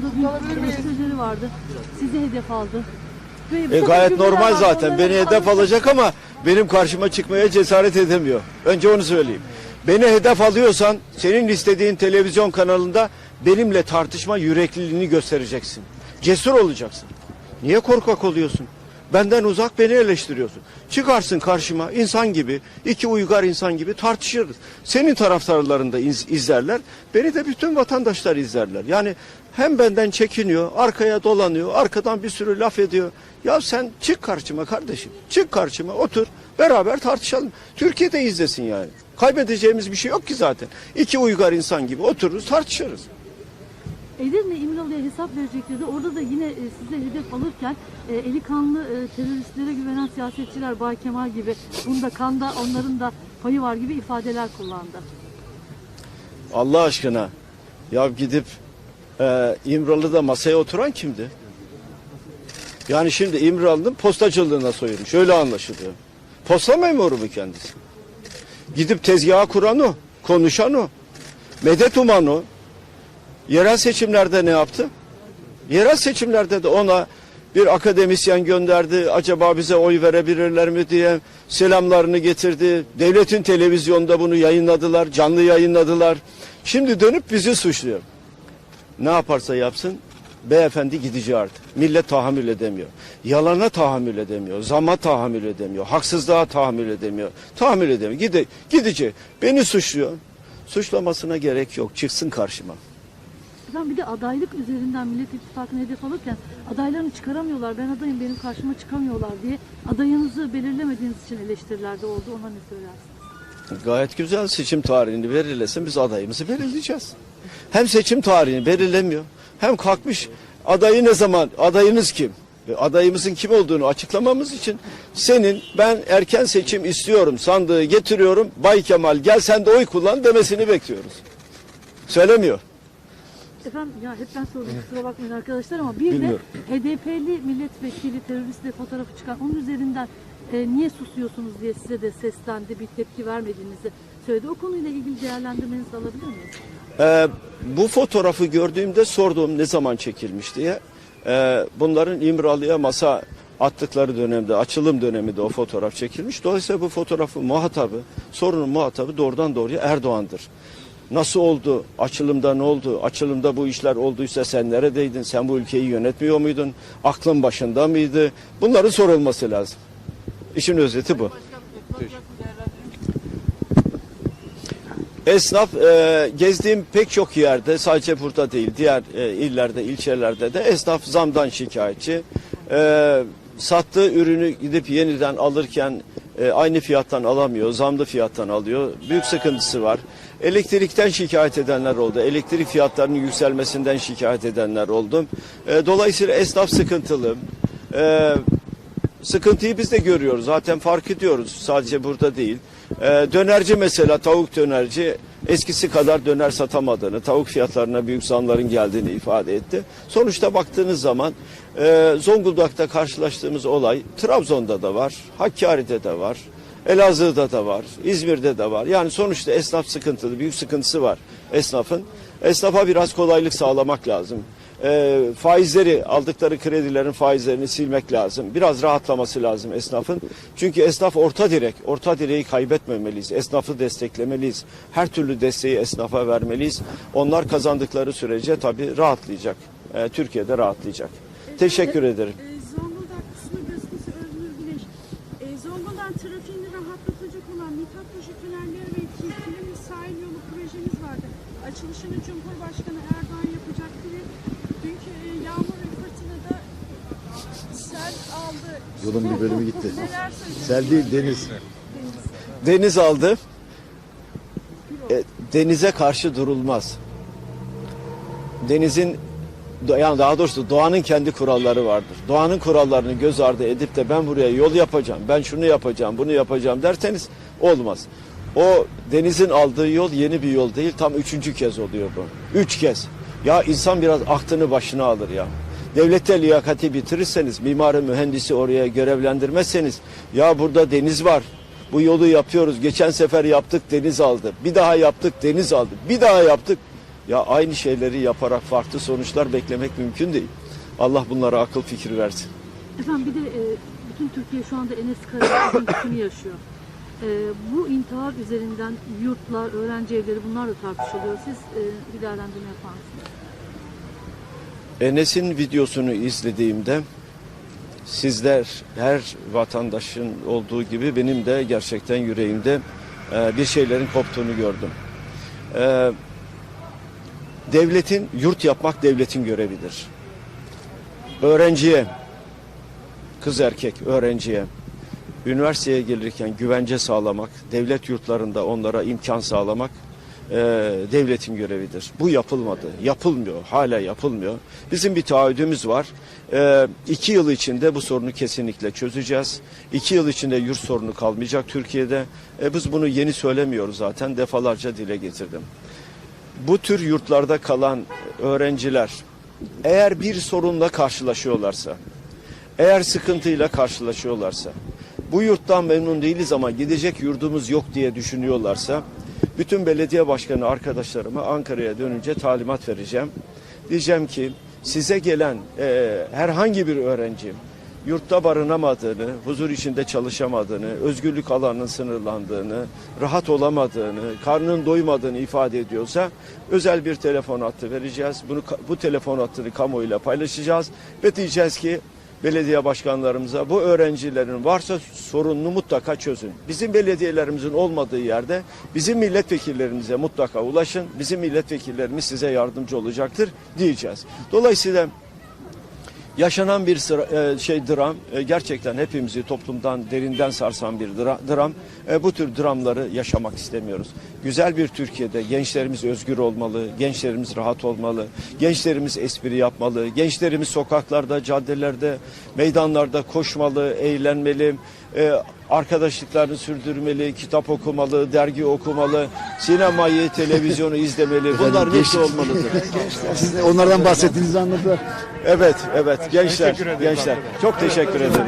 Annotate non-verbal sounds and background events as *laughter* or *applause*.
De dün eleştirileri vardı. Sizi hedef aldı. Ve bu E gayet normal zaten. Beni hedef alacak ama benim karşıma çıkmaya cesaret edemiyor. Önce onu söyleyeyim. Beni hedef alıyorsan senin istediğin televizyon kanalında benimle tartışma yürekliliğini göstereceksin. Cesur olacaksın. Niye korkak oluyorsun? Benden uzak beni eleştiriyorsun. Çıkarsın karşıma insan gibi, iki uygar insan gibi tartışırız. Senin taraftarların da iz- izlerler, beni de bütün vatandaşlar izlerler. Yani hem benden çekiniyor, arkaya dolanıyor, arkadan bir sürü laf ediyor. Ya sen çık karşıma kardeşim, çık karşıma otur, beraber tartışalım. Türkiye'de izlesin yani. Kaybedeceğimiz bir şey yok ki zaten. İki uygar insan gibi otururuz, tartışırız. Edirne İmralı'ya hesap verecek dedi. Orada da yine e, size hedef alırken e, eli kanlı e, teröristlere güvenen siyasetçiler Bay Kemal gibi bunda kanda onların da payı var gibi ifadeler kullandı. Allah aşkına ya gidip e, İmralı'da masaya oturan kimdi? Yani şimdi İmralı'nın postacılığına soyulmuş. Öyle anlaşılıyor. Posta memuru mu kendisi? Gidip tezgaha kuran o, konuşan o. Medet uman o. Yerel seçimlerde ne yaptı? Yerel seçimlerde de ona bir akademisyen gönderdi. Acaba bize oy verebilirler mi diye selamlarını getirdi. Devletin televizyonda bunu yayınladılar, canlı yayınladılar. Şimdi dönüp bizi suçluyor. Ne yaparsa yapsın beyefendi gidici artık. Millet tahammül edemiyor. Yalana tahammül edemiyor. Zama tahammül edemiyor. Haksızlığa tahammül edemiyor. Tahammül edemiyor. Gide, gidici. Beni suçluyor. Suçlamasına gerek yok. Çıksın karşıma. Efendim bir de adaylık üzerinden Millet İttifakı'nı hedef alırken adaylarını çıkaramıyorlar. Ben adayım benim karşıma çıkamıyorlar diye adayınızı belirlemediğiniz için eleştirilerde oldu. Ona ne söylersiniz? Gayet güzel seçim tarihini belirlesin biz adayımızı belirleyeceğiz. Hem seçim tarihini belirlemiyor hem kalkmış adayı ne zaman adayınız kim? Adayımızın kim olduğunu açıklamamız için senin ben erken seçim istiyorum sandığı getiriyorum Bay Kemal gel sen de oy kullan demesini bekliyoruz. Söylemiyor. Efendim ya hep ben sordum kusura bakmayın arkadaşlar ama bir Bilmiyorum. de HDP'li milletvekili teröristle fotoğrafı çıkan onun üzerinden e, niye susuyorsunuz diye size de seslendi bir tepki vermediğinizi söyledi. O konuyla ilgili değerlendirmenizi alabilir miyiz? Ee, bu fotoğrafı gördüğümde sorduğum ne zaman çekilmiş diye. Ee, bunların İmralı'ya masa attıkları dönemde, açılım döneminde o fotoğraf çekilmiş. Dolayısıyla bu fotoğrafın muhatabı, sorunun muhatabı doğrudan doğruya Erdoğan'dır. Nasıl oldu? Açılımda ne oldu? Açılımda bu işler olduysa sen neredeydin? Sen bu ülkeyi yönetmiyor muydun? Aklın başında mıydı? Bunların sorulması lazım. İşin özeti bu. Esnaf e, gezdiğim pek çok yerde sadece burada değil diğer e, illerde ilçelerde de esnaf zamdan şikayetçi. E, sattığı ürünü gidip yeniden alırken e, aynı fiyattan alamıyor zamlı fiyattan alıyor. Büyük sıkıntısı var. Elektrikten şikayet edenler oldu. Elektrik fiyatlarının yükselmesinden şikayet edenler oldu. E, dolayısıyla esnaf sıkıntılı. E, sıkıntıyı biz de görüyoruz. Zaten fark ediyoruz. Sadece burada değil. Ee, dönerci mesela tavuk dönerci eskisi kadar döner satamadığını, tavuk fiyatlarına büyük zamların geldiğini ifade etti. Sonuçta baktığınız zaman e, Zonguldak'ta karşılaştığımız olay Trabzon'da da var, Hakkari'de de var, Elazığ'da da var, İzmir'de de var. Yani sonuçta esnaf sıkıntılı, büyük sıkıntısı var esnafın. Esnafa biraz kolaylık sağlamak lazım e, faizleri aldıkları kredilerin faizlerini silmek lazım. Biraz rahatlaması lazım esnafın. Çünkü esnaf orta direk, orta direği kaybetmemeliyiz. Esnafı desteklemeliyiz. Her türlü desteği esnafa vermeliyiz. Onlar kazandıkları sürece tabii rahatlayacak. E, Türkiye'de rahatlayacak. Teşekkür ederim. Olan Mithat Paşa tünelleri ve Kilimli sahil yolu projemiz vardı. Açılışını Cumhurbaşkanı Erdoğan yapacaktı ve dünkü e, yağmur ve fırtınada sel aldı. Yolun bir bölümü gitti. Sel değil deniz. Deniz aldı. E, denize karşı durulmaz. Denizin yani daha doğrusu doğanın kendi kuralları vardır. Doğanın kurallarını göz ardı edip de ben buraya yol yapacağım, ben şunu yapacağım, bunu yapacağım derseniz olmaz. O denizin aldığı yol yeni bir yol değil, tam üçüncü kez oluyor bu. Üç kez. Ya insan biraz aklını başına alır ya. Devlette liyakati bitirirseniz, mimarı mühendisi oraya görevlendirmezseniz, ya burada deniz var, bu yolu yapıyoruz. Geçen sefer yaptık deniz aldı. Bir daha yaptık deniz aldı. Bir daha yaptık. Ya aynı şeyleri yaparak farklı sonuçlar beklemek mümkün değil. Allah bunlara akıl fikir versin. Efendim bir de e, bütün Türkiye şu anda Enes Karayel'in yükünü *coughs* yaşıyor. E, bu intihar üzerinden yurtlar, öğrenci evleri bunlar da tartışılıyor. Siz e, bir değerlendirme yapar mısınız? Enes'in videosunu izlediğimde sizler her vatandaşın olduğu gibi benim de gerçekten yüreğimde e, bir şeylerin koptuğunu gördüm. E, devletin yurt yapmak devletin görevidir. Öğrenciye kız erkek öğrenciye üniversiteye gelirken güvence sağlamak, devlet yurtlarında onlara imkan sağlamak e, devletin görevidir. Bu yapılmadı, yapılmıyor, hala yapılmıyor. Bizim bir taahhüdümüz var. E, iki yıl içinde bu sorunu kesinlikle çözeceğiz. İki yıl içinde yurt sorunu kalmayacak Türkiye'de. E, biz bunu yeni söylemiyoruz zaten, defalarca dile getirdim. Bu tür yurtlarda kalan öğrenciler eğer bir sorunla karşılaşıyorlarsa, eğer sıkıntıyla karşılaşıyorlarsa, bu yurttan memnun değiliz ama gidecek yurdumuz yok diye düşünüyorlarsa, bütün belediye başkanı arkadaşlarıma Ankara'ya dönünce talimat vereceğim. Diyeceğim ki size gelen e, herhangi bir öğrenci yurtta barınamadığını, huzur içinde çalışamadığını, özgürlük alanının sınırlandığını, rahat olamadığını, karnının doymadığını ifade ediyorsa özel bir telefon hattı vereceğiz. Bunu bu telefon hattını kamuoyuyla paylaşacağız ve diyeceğiz ki belediye başkanlarımıza bu öğrencilerin varsa sorununu mutlaka çözün. Bizim belediyelerimizin olmadığı yerde bizim milletvekillerimize mutlaka ulaşın. Bizim milletvekillerimiz size yardımcı olacaktır diyeceğiz. Dolayısıyla yaşanan bir sıra, e, şey dram e, gerçekten hepimizi toplumdan derinden sarsan bir dra- dram. E, bu tür dramları yaşamak istemiyoruz. Güzel bir Türkiye'de gençlerimiz özgür olmalı, gençlerimiz rahat olmalı, gençlerimiz espri yapmalı, gençlerimiz sokaklarda, caddelerde, meydanlarda koşmalı, eğlenmeli, e, arkadaşlıklarını sürdürmeli, kitap okumalı, dergi okumalı, sinemayı, televizyonu *laughs* izlemeli. Bunlar hepsi olmalıdır. *laughs* Siz de onlardan bahsettiğinizi anladılar. Evet, evet. Gençler, gençler. Çok teşekkür ederim.